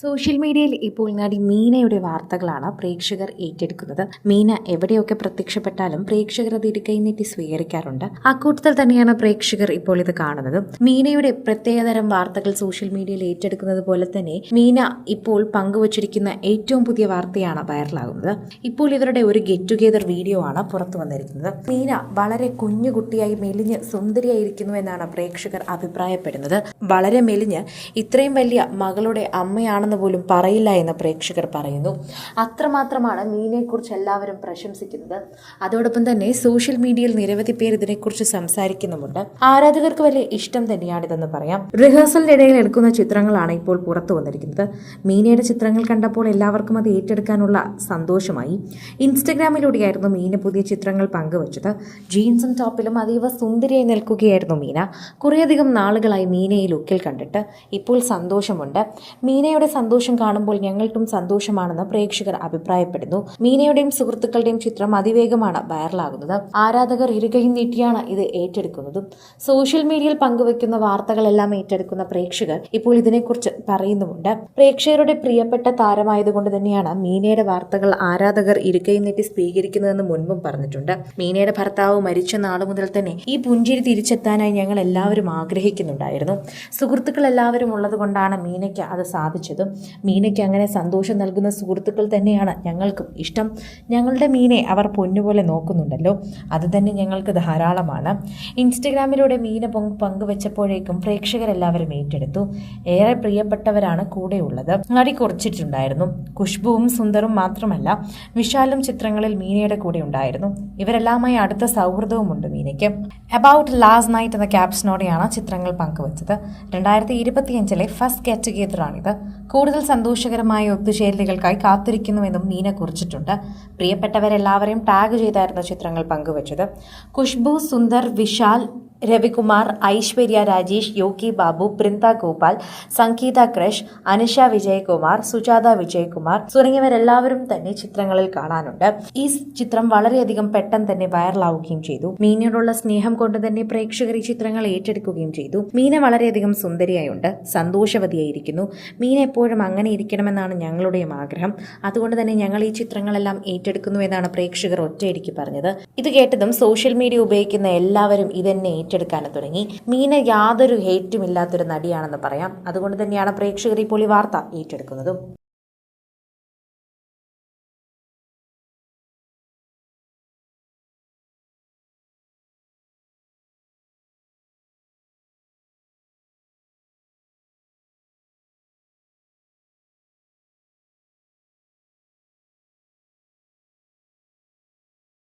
Social മീഡിയയിൽ ഇപ്പോൾ നടി മീനയുടെ വാർത്തകളാണ് പ്രേക്ഷകർ ഏറ്റെടുക്കുന്നത്. മീന എവിടെയൊക്കെ പ്രത്യക്ഷപ്പെട്ടാലും പ്രേക്ഷകർ അത് ഇരിക്കൈ നീട്ടി സ്വീകരിക്കാറുണ്ട്. അക്കൂട്ടത്തിൽ തന്നെയാണ് പ്രേക്ഷകർ ഇപ്പോൾ ഇത് കാണുന്നത്. മീനയുടെ പ്രത്യേകതരം വാർത്തകൾ സോഷ്യൽ മീഡിയയിൽ ഏറ്റെടുക്കുന്നത് പോലെ തന്നെ മീന ഇപ്പോൾ പങ്കുവച്ചിരിക്കുന്ന ഏറ്റവും പുതിയ വാർത്തയാണ് വൈറലാകുന്നത്. ഇപ്പോൾ ഇവരുടെ ഒരു ഗെറ്റ് ടുഗെദർ വീഡിയോ ആണ് പുറത്തു വന്നിരിക്കുന്നത്. മീന വളരെ കുഞ്ഞു കുട്ടിയായി മെലിഞ്ഞ് സുന്ദരിയായിരിക്കുന്നു എന്നാണ് പ്രേക്ഷകർ അഭിപ്രായപ്പെടുന്നത്. വളരെ മെലിഞ്ഞ് ഇത്രയും വലിയ മകളുടെ അമ്മയാണെന്ന് പോലും പറയില്ല എന്ന് പ്രേക്ഷകർ പറയുന്നു. അത്രമാത്രമാണ് മീനയെക്കുറിച്ച് എല്ലാവരും പ്രശംസിക്കുന്നത്. അതോടൊപ്പം തന്നെ സോഷ്യൽ മീഡിയയിൽ നിരവധി പേർ ഇതിനെക്കുറിച്ച് സംസാരിക്കുന്നുമുണ്ട്. ആരാധകർക്ക് വലിയ ഇഷ്ടം തന്നെയാണിതെന്ന് പറയാം. റിഹേഴ്സലിന്റെ ഇടയിൽ എടുക്കുന്ന ചിത്രങ്ങളാണ് ഇപ്പോൾ പുറത്തു വന്നിരിക്കുന്നത്. മീനയുടെ ചിത്രങ്ങൾ കണ്ടപ്പോൾ എല്ലാവർക്കും അത് ഏറ്റെടുക്കാനുള്ള സന്തോഷമായി. ഇൻസ്റ്റഗ്രാമിലൂടെയായിരുന്നു മീന പുതിയ ചിത്രങ്ങൾ പങ്കുവച്ചത്. ജീൻസും ടോപ്പിലും അതീവ സുന്ദരിയായി നിൽക്കുകയായിരുന്നു മീന. കുറേയധികം നാളുകളായി മീനയെ ലുക്കിൽ കണ്ടിട്ട്. ഇപ്പോൾ സന്തോഷമുണ്ട്. മീനയുടെ സന്തോഷം കാണുമ്പോൾ ഞങ്ങൾക്കും സന്തോഷമാണെന്ന് പ്രേക്ഷകർ അഭിപ്രായപ്പെടുന്നു. മീനയുടെയും സുഹൃത്തുക്കളുടെയും ചിത്രം അതിവേഗമാണ് വൈറലാകുന്നത്. ആരാധകർ ഇരുകയും നീട്ടിയാണ് ഇത് ഏറ്റെടുക്കുന്നതും. സോഷ്യൽ മീഡിയയിൽ പങ്കുവെക്കുന്ന വാർത്തകളെല്ലാം ഏറ്റെടുക്കുന്ന പ്രേക്ഷകർ ഇപ്പോൾ ഇതിനെക്കുറിച്ച് പറയുന്നുമുണ്ട്. പ്രേക്ഷകരുടെ പ്രിയപ്പെട്ട താരമായതുകൊണ്ട് തന്നെയാണ് മീനയുടെ വാർത്തകൾ ആരാധകർ ഇരുകയും നീട്ടി സ്വീകരിക്കുന്നതെന്ന് മുൻപും പറഞ്ഞിട്ടുണ്ട്. മീനയുടെ ഭർത്താവ് മരിച്ച നാളു മുതൽ തന്നെ ഈ പുഞ്ചിരി തിരിച്ചെത്താനായി ഞങ്ങൾ എല്ലാവരും ആഗ്രഹിക്കുന്നുണ്ടായിരുന്നു. സുഹൃത്തുക്കൾ എല്ലാവരും ഉള്ളതുകൊണ്ടാണ് മീനയ്ക്ക് അത് സാധിച്ചത്. മീനയ്ക്ക് അങ്ങനെ സന്തോഷം നൽകുന്ന സുഹൃത്തുക്കൾ തന്നെയാണ് ഞങ്ങൾക്കും ഇഷ്ടം. ഞങ്ങളുടെ മീനെ അവർ പൊന്നുപോലെ നോക്കുന്നുണ്ടല്ലോ. അത് തന്നെ ഞങ്ങൾക്ക് ധാരാളമാണ്. ഇൻസ്റ്റഗ്രാമിലൂടെ മീന പങ്ക് പങ്കുവെച്ചപ്പോഴേക്കും പ്രേക്ഷകരെല്ലാവരും ഏറ്റെടുത്തു. ഏറെ പ്രിയപ്പെട്ടവരാണ് കൂടെയുള്ളത്. നടി കുറിച്ചിട്ടുണ്ടായിരുന്നു. ഖുഷ്ബുവും സുന്ദറും മാത്രമല്ല വിശാലും ചിത്രങ്ങളിൽ മീനയുടെ കൂടെ ഉണ്ടായിരുന്നു. ഇവരെല്ലാമായി അടുത്ത സൗഹൃദവുമുണ്ട് മീനയ്ക്ക്. അബൌട്ട് ലാസ്റ്റ് നൈറ്റ് എന്ന ക്യാപ്ഷനോടെയാണ് ചിത്രങ്ങൾ പങ്കുവച്ചത്. രണ്ടായിരത്തി ഇരുപത്തിയഞ്ചിലെ ഫസ്റ്റ് ഗെറ്റ് ടുഗെദറാണിത് കൂടുതൽ സന്തോഷകരമായ ഒത്തുചേരലുകൾക്കായി കാത്തിരിക്കുന്നുവെന്നും മീന കുറിച്ചിട്ടുണ്ട്. പ്രിയപ്പെട്ടവരെല്ലാവരെയും ടാഗ് ചെയ്തായിരുന്നു ചിത്രങ്ങൾ പങ്കുവച്ചത്. ഖുഷ്ബു സുന്ദർ വിശാൽ രവികുമാർ ഐശ്വര്യ രാജേഷ് യോഗി ബാബു ബൃന്ദ ഗോപാൽ സംഗീത ക്രഷ് അനുഷ വിജയകുമാർ സുജാത വിജയകുമാർ തുടങ്ങിയവരെല്ലാവരും തന്നെ ചിത്രങ്ങളിൽ കാണാനുണ്ട്. ഈ ചിത്രം വളരെയധികം പെട്ടെന്ന് തന്നെ വൈറലാവുകയും ചെയ്തു. മീനയോടുള്ള സ്നേഹം കൊണ്ട് തന്നെ പ്രേക്ഷകർ ഈ ചിത്രങ്ങൾ ഏറ്റെടുക്കുകയും ചെയ്തു. മീന വളരെയധികം സുന്ദരിയായുണ്ട്. സന്തോഷവതിയായിരിക്കുന്നു. മീന എപ്പോഴും അങ്ങനെ ഇരിക്കണമെന്നാണ് ഞങ്ങളുടെയും ആഗ്രഹം. അതുകൊണ്ട് തന്നെ ഞങ്ങൾ ഈ ചിത്രങ്ങളെല്ലാം ഏറ്റെടുക്കുന്നു എന്നാണ് പ്രേക്ഷകർ ഒറ്റയടിക്ക് പറഞ്ഞത്. ഇത് കേട്ടതും സോഷ്യൽ മീഡിയ ഉപയോഗിക്കുന്ന എല്ലാവരും ഇതെന്നെ ഏറ്റെടുക്കാനും തുടങ്ങി. മീന യാതൊരു ഹേറ്റും ഇല്ലാത്തൊരു നടിയാണെന്ന് പറയാം. അതുകൊണ്ട് തന്നെയാണ് പ്രേക്ഷകർ ഇപ്പോൾ ഈ വാർത്ത ഏറ്റെടുക്കുന്നതും.